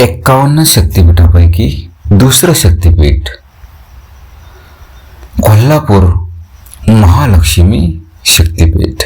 एक्कावन्न शक्तिपीठापैकी दुसरं शक्तिपीठ. कोल्हापूर महालक्ष्मी शक्तिपीठ.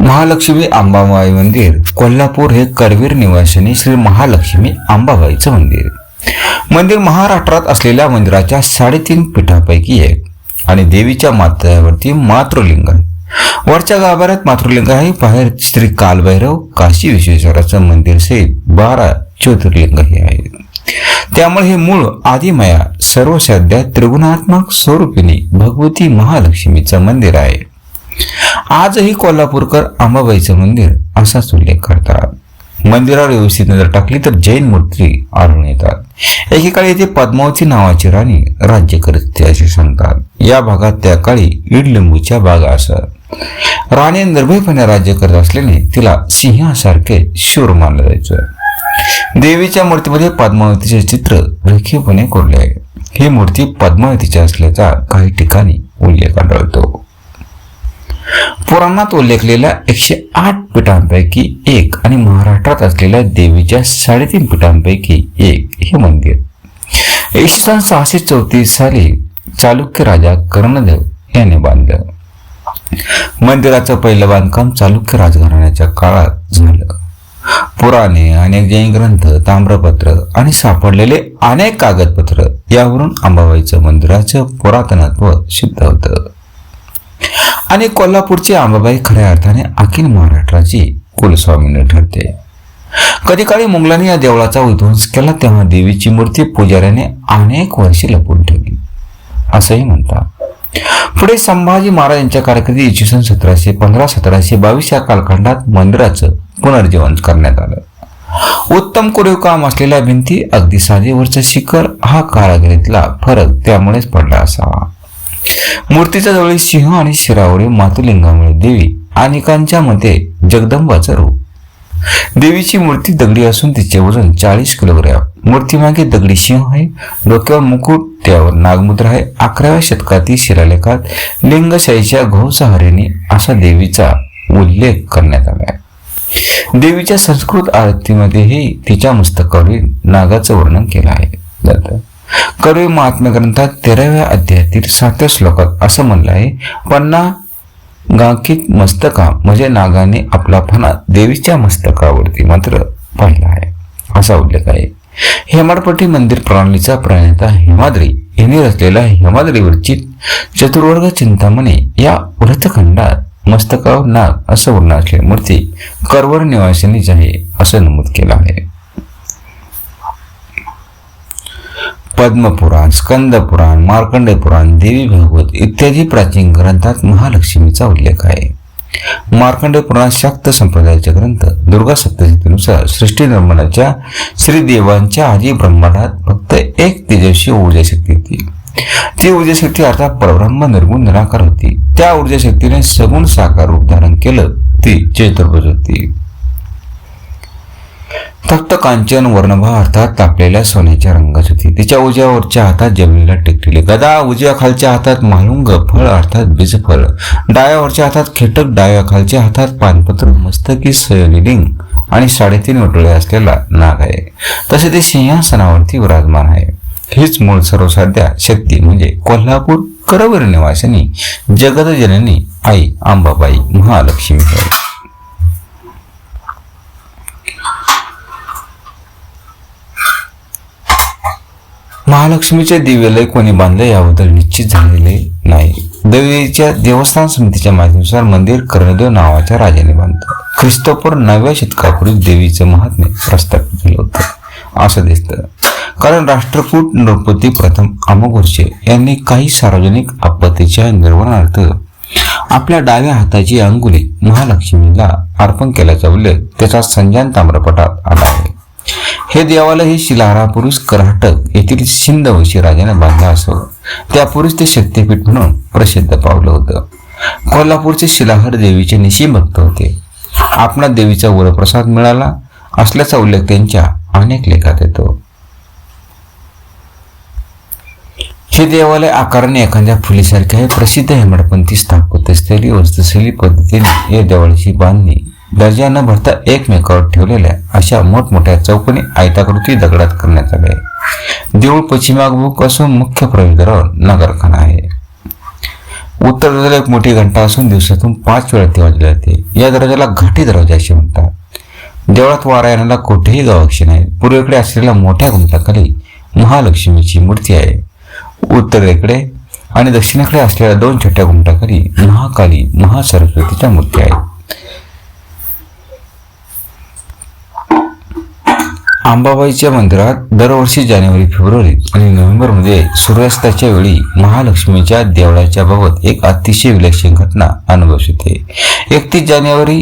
महालक्ष्मी अंबाबाई मंदिर कोल्हापूर हे करवीर निवासिनी श्री महालक्ष्मी अंबाबाईचं मंदिर. मंदिर महाराष्ट्रात असलेल्या मंदिराच्या साडेतीन पीठापैकी एक आणि देवीच्या माथ्यावरती मातृलिंग वरच्या गाभाऱ्यात मातृलिंग आहे बाहेर श्री कालभैरव काशी विश्वेश्वराचं मंदिर सहित बारा ज्योतिर्लिंग हे आहेत त्यामुळे हे मूळ आदिमया सर्वसाध्या त्रिगुणात्मक स्वरूपिणी भगवती महालक्ष्मीचं मंदिर आहे. आजही कोल्हापूरकर अंबाबाईचं मंदिर असाच उल्लेख करतात. मंदिरावर व्यवस्थित नजर टाकली तर जैन मूर्ती आढळून येतात. एकेकाळी येथे पद्मावती नावाची राणी राज्य करते असे सांगतात. या भागात त्या काळी इडलिंबूच्या बागा असत. राणी निर्भयपणे राज्य करत असल्याने तिला सिंहासारखे शूर मानलं जायचं. देवीच्या मूर्तीमध्ये पद्मावतीचे चित्र रेखीवपणे कोरले आहे. ही मूर्ती पद्मावतीची असल्याचा काही ठिकाणी उल्लेख आढळतो. पुराणात उल्लेखलेल्या एकशे आठ पीठांपैकी एक आणि महाराष्ट्रात असलेल्या देवीच्या साडेतीन पीठांपैकी एक हे मंदिर. इसवी सन सहाशे चौतीस साली चालुक्य राजा कर्णदेव याने बांधलं. मंदिराचं पहिलं बांधकाम चालुक्य राजघराण्याच्या काळात झालं. पुराणे अनेक जैन ग्रंथ ताम्रपत्र आणि सापडलेले अनेक कागदपत्र यावरून अंबाबाईचं मंदिराचं पुरातनत्व सिद्ध होतं. आणि कोल्हापूरची अंबाबाई खऱ्या अर्थाने अखिल महाराष्ट्राची कुलस्वामीने ठरते. कधी काळी मुघलांनी या देवळाचा विध्वंस केला तेव्हा देवीची मूर्ती पुजाऱ्याने अनेक वर्षे लपून ठेवली. असंही म्हणतात. पुढे संभाजी महाराजांच्या कारकिर्दी इसवी सन सतराशे पंधरा सतराशे बावीस या कालखंडात मंदिराचं पुनर्जीवन करण्यात आलं. उत्तम कोरीव काम असलेल्या भिंती अगदी साधेवरचं शिखर हा कारागिरीतला फरक त्यामुळेच पडला असावा मूर्तीच्या जवळी सिंह आणि शिरावरील मातुलिंगामुळे देवी अनेकांच्या मते जगदंबाचं रूप. देवीची मूर्ती दगडी असून तिचे वजन चाळीस किलोग्रॅम. मूर्तीमागे दगडी सिंह आहे. डोक्यावर मुकुट त्यावर नागमुद्रा आहे. अकराव्या शतकातील शिलालेखात लिंगशाहीच्या घोसहारीने असा देवीचा उल्लेख करण्यात आला आहे. देवीच्या संस्कृत आरतीमध्येही तिच्या मस्तकावरील नागाचं वर्णन केलं आहे. जातं कर्वे महात्म्य ग्रंथात तेराव्या अध्यायातील सातव्या श्लोकात असं म्हणलं आहे पन्ना गांकित मस्तका म्हणजे नागाने आपला फणा देवीच्या मस्तकावरती मात्र पाहिला आहे. असा उल्लेख आहे. हेमाडपट्टी मंदिर प्रणालीचा प्रणेता हेमाद्री यांनी रचलेला हेमाद्रीवरची चतुर्वर्ग चिंतामणी या व्रतखंडात मस्तकावर नाग असं वर्ण असलेली मूर्ती करवर निवासिनीच आहे असं नमूद केलं आहे. पद्मपुराण स्कंदपुराण मार्कंडे पुराण देवी भागवत इत्यादी प्राचीन ग्रंथात महालक्ष्मीचा उल्लेख आहे. मार्कंड पुराण शाक्त संप्रदायाचे ग्रंथ दुर्गा सप्तशतीनुसार सृष्टी निर्माणाच्या श्रीदेवांच्या आधी ब्रह्मांडात फक्त एक तेजस्वी ऊर्जा शक्ती होती. ती ऊर्जा शक्ती अर्थात परब्रह्म निर्गुण निराकार होती. त्या ऊर्जा शक्तीने सगुण साकार रूप धारण केलं. ती चैत्रभज होती तख्त कांचन वर्णभा अर्थात तापलेल्या सोन्याच्या रंगात होती. तिच्या उजव्यावरच्या हातात जमिनीला टेकलेली गदा उजव्या खालच्या हातात मालुंग फळ अर्थात बीजफळ डाव्यावरच्या हातात खेटक डाव्या खालच्या हातात पानपत्र मस्तकी सयनिलिंग आणि साडेतीन वटोळे असलेला नाग आहे. तसे ते सिंहासनावरती विराजमान आहे. हीच मूळ सर्वसाध्या शक्ती म्हणजे कोल्हापूर करवर निवासिनी जगदजननी आई आंबाबाई महालक्ष्मी आहे महालक्ष्मीचे दिव्यालय कोणी बांधले याबद्दल निश्चित झालेले नाही. देवीच्या देवस्थान समितीच्या माहितीनुसार मंदिर कर्णदेव नावाच्या राजाने बांधलं. ख्रिस्तोपर नव्या शतकापूर्वी देवीचं महात्म्य प्रस्थापित केलं होतं. असं दिसतं. कारण राष्ट्रकूट नृपती प्रथम अमोघोर्षे यांनी काही सार्वजनिक आपत्तीच्या निर्वहणार्थ आपल्या डाव्या हाताची अंगुली महालक्ष्मीला अर्पण केल्याचा उल्लेख त्याचा संजान ताम्रपटात आला आहे. हे देवालय हे शिलाहारापुरुष कराटक येथील शिंदवशी राजाने बांधलं असावं त्यापुरुष ते शक्तीपीठ म्हणून प्रसिद्ध पावलं होतं. कोल्हापूरचे शिलाहर देवीचे निशी भक्त होते. आपणा देवीचा वरप्रसाद मिळाला असल्याचा उल्लेख त्यांच्या अनेक लेखात येतो. हे देवालय आकाराने एखाद्या फुलीसारखे आहे. प्रसिद्ध हेमडपंथी स्थापत्यशैली वस्तुशैली पद्धतीने या देवाळीची बांधणी दर्जा न भरता एकमेकावर ठेवलेल्या अशा मोठमोठ्या चौकोनी आयताकृती दगडात करण्यात आले आहे देऊळ पश्चिमाभिमुख असून मुख्य प्रवेशद्वारावर नगरखाना आहे. उत्तर दर्जाला एक मोठी घंटा असून दिवसातून पाच वेळा ती वाजली जाते. या दरवाजाला घाटी दरवाजा असे म्हणतात. देवळात वारा येण्याला कुठेही गवाक्षी नाही. पूर्वेकडे असलेल्या मोठ्या घुमटाखाली महालक्ष्मीची मूर्ती आहे. उत्तरेकडे आणि दक्षिणेकडे असलेल्या दोन छोट्या घुमटाखाली महाकाली महासरस्वतीच्या मूर्ती आहेत. अंबाबाईच्या मंदिरात दरवर्षी जानेवारी फेब्रुवारी आणि नोव्हेंबरमध्ये सूर्यास्ताच्या वेळी महालक्ष्मीच्या देवळाच्या बाबत एक अतिशय विलक्षण घटना अनुभवस येते एकतीस जानेवारी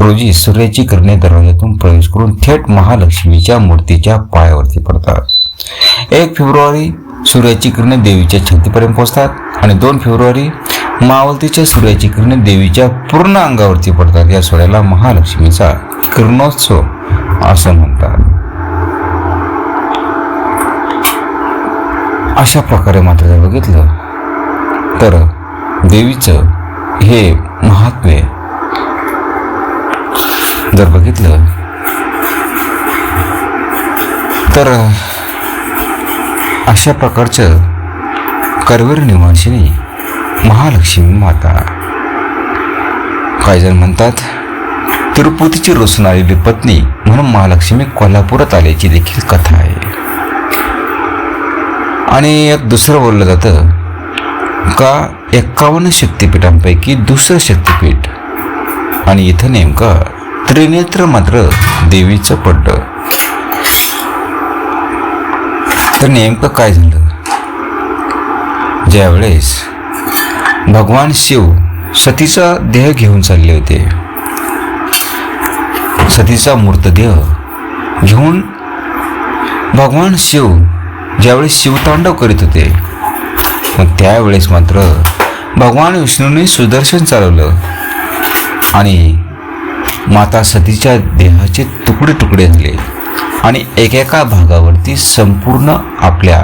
रोजी सूर्याची किरणे दरवाजातून प्रवेश करून थेट महालक्ष्मीच्या मूर्तीच्या पायावरती पडतात. एक फेब्रुवारी सूर्याची किरणे देवीच्या छातीपर्यंत पोहोचतात आणि दोन फेब्रुवारी मावलतीच्या सूर्याची किरणे देवीच्या पूर्ण अंगावरती पडतात. या सोहळ्याला महालक्ष्मीचा किरणोत्सव असं म्हणतात. अशा प्रकारे मात्र जर बघितलं तर देवीचं हे महात्म्य जर बघितलं तर अशा प्रकारचं करवीर निवासिनी महालक्ष्मी माता. काही जण म्हणतात तिरुपतीची रोसून आलेली पत्नी म्हणून महालक्ष्मी कोल्हापुरात आल्याची देखील कथा आहे. आणि एक दुसरं बोललं जातं का एक्कावन्न शक्तिपीठांपैकी दुसरं शक्तिपीठ? आणि इथं नेमकं त्रिनेत्र मात्र देवीचं पडलं. तर नेमकं काय झालं? ज्यावेळेस भगवान शिव सतीचा देह घेऊन चालले होते. सतीचा मूर्तदेह घेऊन भगवान शिव ज्यावेळेस शिवतांडव करीत होते मग त्यावेळेस मात्र भगवान विष्णूने सुदर्शन चालवलं आणि माता सतीच्या देहाचे तुकडे तुकडे झाले आणि एकेका भागावरती संपूर्ण आपल्या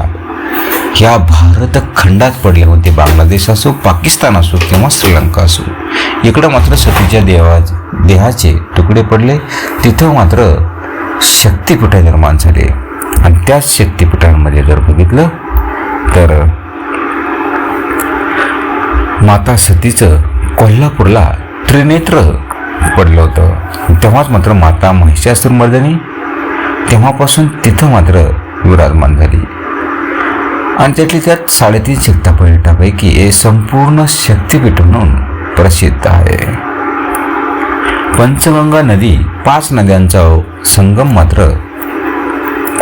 ह्या भारत खंडात पडले होते. बांगलादेश असो पाकिस्तान असो किंवा श्रीलंका असो. इकडं मात्र सतीच्या देवा देहाचे तुकडे पडले. तिथं मात्र शक्तिपीठ निर्माण झाले. आणि त्याच शक्तिपीठांमध्ये जर बघितलं तर माता सतीचं कोल्हापूरला त्रिनेत्र पडलं होतं. तेव्हाच मात्र माता महिषासुरमर्दनी तेव्हापासून तिथं मात्र विराजमान झाली. आणि त्यातली त्यात साडेतीन शक्तपीठापैकी हे संपूर्ण शक्तिपीठ म्हणून प्रसिद्ध आहे. पंचगंगा नदी पाच नद्यांचा संगम मात्र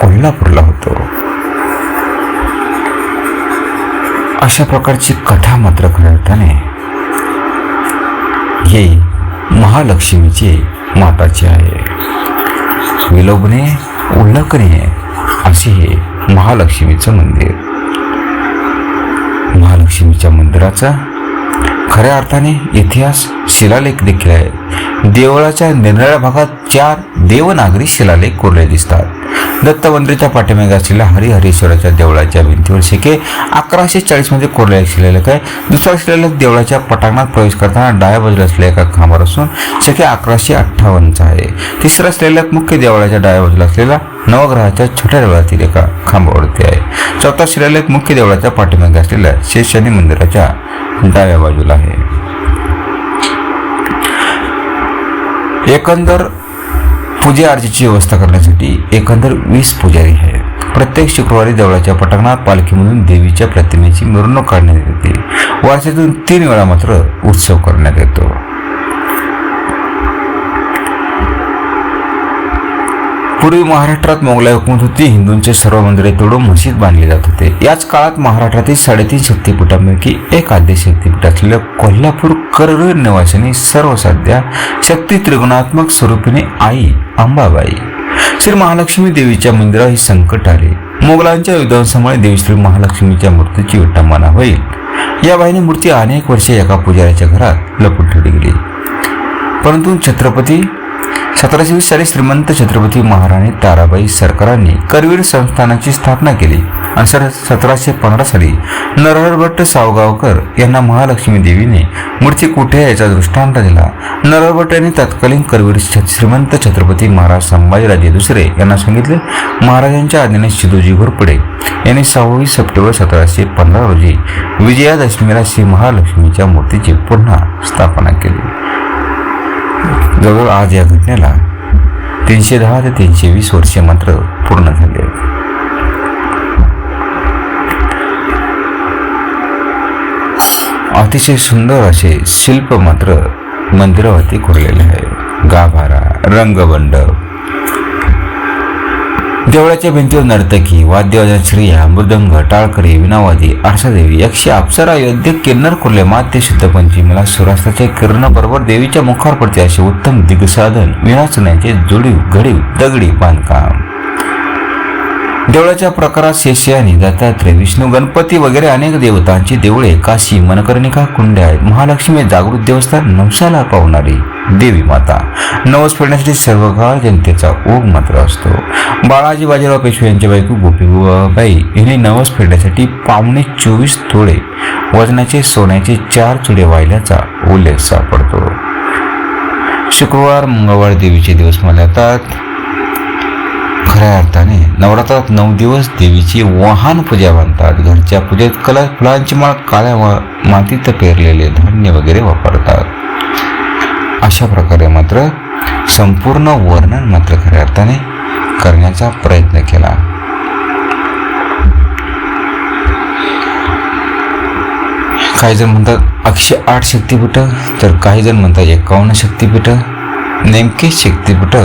कोल्हापूरला होतो. अशा प्रकारची कथा मात्र खऱ्या हे महालक्ष्मीचे महालक्ष्मीची माताची आहे. विलोभने उल्लेखनीय असे हे महालक्ष्मीचं मंदिर. महालक्ष्मीच्या मंदिराचा खऱ्या अर्थाने इतिहास शिलालेख देखील आहे. देवळाच्या निरनिळ्या भागात चार देवनागरी शिलालेख कोरले दिसतात. दत्त पाठीमागे असलेल्या हरिहरेश्वराच्या देवळाच्या भिंतीवर शिके अकराशे चाळीसमध्ये कोरलेले शिलालेख आहे. दुसरा शिलालेख देवळाच्या पटांगणात प्रवेश करताना डाव्या बाजूला असलेल्या एका खांबावर असून शके अकराशे अठ्ठावन्नचा आहे. तिसरा शिलालेख मुख्य देवळाच्या डाव्या बाजूला असलेला नवग्रहाच्या छोट्या देवळातील एका खांबावरती आहे. चौथा शिलालेख मुख्य देवळाच्या पाठीमागे असलेल्या शेषशानी मंदिराच्या डाव्या बाजूला आहे. एकंदर पूजे अर्चेची व्यवस्था करण्यासाठी एकंदर वीस पुजारी आहेत. प्रत्येक शुक्रवारी देवळाच्या पटांगणात पालखीमधून देवीच्या प्रतिमेची मिरवणूक काढण्यात येते. वर्षातून तीन वेळा मात्र उत्सव करण्यात येतो. पूर्वी महाराष्ट्रात मोगलाई हुकूमत होती. हिंदूंचे सर्व मंदिरे तोडून मशीद बांधले जात होते. याच काळात महाराष्ट्रातील साडेतीन शक्तिपीठांपैकी एक आद्य शक्तीपीठ असलेलं कोल्हापूर करवीर निवासिनी सर्वसाध्या शक्ती त्रिगुणात्मक स्वरूपिणी आई अंबाबाई. श्री महालक्ष्मी देवीच्या मंदिरावर ही संकट आले. मोगलांच्या विध्वंसामुळे देवी श्री महालक्ष्मीच्या मूर्तीची विटंबना होईल. या बाईने मूर्ती अनेक वर्षे एका पुजाऱ्याच्या घरात लपून ठेवली गेली. परंतु छत्रपती सतराशे वीस साली श्रीमंत छत्रपती महाराणी ताराबाई सरकारांनी करवीर संस्थानाची स्थापना केली. आणि सर सतराशे पंधरा साली नरहर भट्ट सावगावकर यांना महालक्ष्मी देवीने मूर्ती कुठे याचा दृष्टांत दिला. नरहर भट्ट यांनी तत्कालीन करवीर श्रीमंत छत्रपती महाराज संभाजीराजे दुसरे यांना सांगितले. महाराजांच्या आज्ञेने शिदोजी घोरपडे यांनी सव्वीस सप्टेंबर सतराशे पंधरा रोजी विजयादशमीला श्री महालक्ष्मीच्या मूर्तीची पुन्हा स्थापना केली. जवळ आज या घटनेला तीनशे दहा ते तीनशे वीस वर्षे मात्र पूर्ण झाले आहेत. अतिशय सुंदर असे शिल्प मात्र मंदिरावरती कोरलेले आहे गाभारा रंगबंड देवळाच्या भिंतीवर नर्तकी वाद्यवादन स्त्रिया मृदंग टाळकरी विनावादी आरसादेवी यक्षी अप्सरा योद्ध किन्नर कुर्ले माते शुद्धपंची मला सूर्यास्ताच्या किरणाबरोबर देवीच्या मुखावर पडते असे उत्तम दिग्साधन विनाचण्याचे जुडीव घडीव दगडी बांधकाम. देवळाच्या प्रकारात शेषयानी दत्तात्रय विष्णू गणपती वगैरे अनेक देवतांची देवळे काशी मनकर्णिका कुंड्या आहेत. महालक्ष्मी जागृत देवस्थान नवसाला पावणारी देवी माता. नवस फेडण्यासाठी सर्व काळ जनतेचा ओघ मात्र असतो. बाळाजी बाजीराव पेशवे यांच्या बायको गोपीबाई यांनी नवस फेडण्यासाठी पावणे चोवीस तोळे वजनाचे सोन्याचे चार चुडे वाहिल्याचा उल्लेख सापडतो. शुक्रवार मंगळवार देवीचे दिवस मानले जातात खऱ्या अर्थाने नवरात्रात नऊ दिवस देवीची वाहन पूजा बांधतात घरच्या पूजेत कला फुलांची माळ काळ्या वा मातीत पेरलेले धान्य वगैरे वापरतात. अशा प्रकारे मात्र संपूर्ण वर्णन मात्र खऱ्या अर्थाने करण्याचा प्रयत्न केला. काही जण म्हणतात एकशे आठ शक्तिपीठ. तर काही जण म्हणतात एकावन्न शक्तिपीठ. नेमके शक्तिपीठ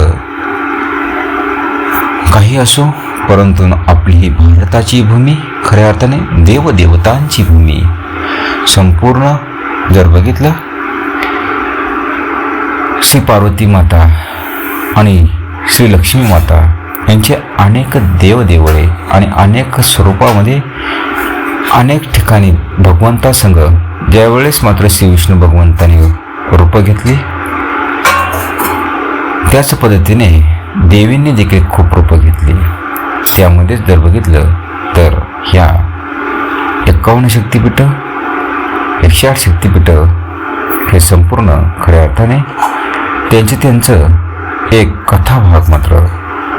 काही असो परंतु आपली ही भारताची भूमी खऱ्या अर्थाने देवदेवतांची भूमी. संपूर्ण जर बघितलं श्री पार्वती माता आणि श्री लक्ष्मी माता यांचे अनेक देवदेवळे आणि अनेक स्वरूपामध्ये अनेक ठिकाणी भगवंतासंग ज्यावेळेस मात्र श्री विष्णू भगवंताने रूपं घेतली त्याच पद्धतीने देवींनी देखील खूप रूपं घेतली त्यामध्येच जर बघितलं तर ह्या एकावन्न शक्तीपीठं एकशे आठ शक्तिपीठ हे संपूर्ण खऱ्या अर्थाने त्यांचं त्यांचं एक कथाभाग मात्र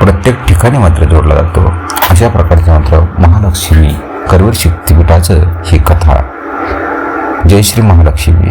प्रत्येक ठिकाणी मात्र जोडला जातो. अशा प्रकारचं मात्र महालक्ष्मी करवीर शक्तिपीठाचं ही कथा. जय श्री महालक्ष्मी.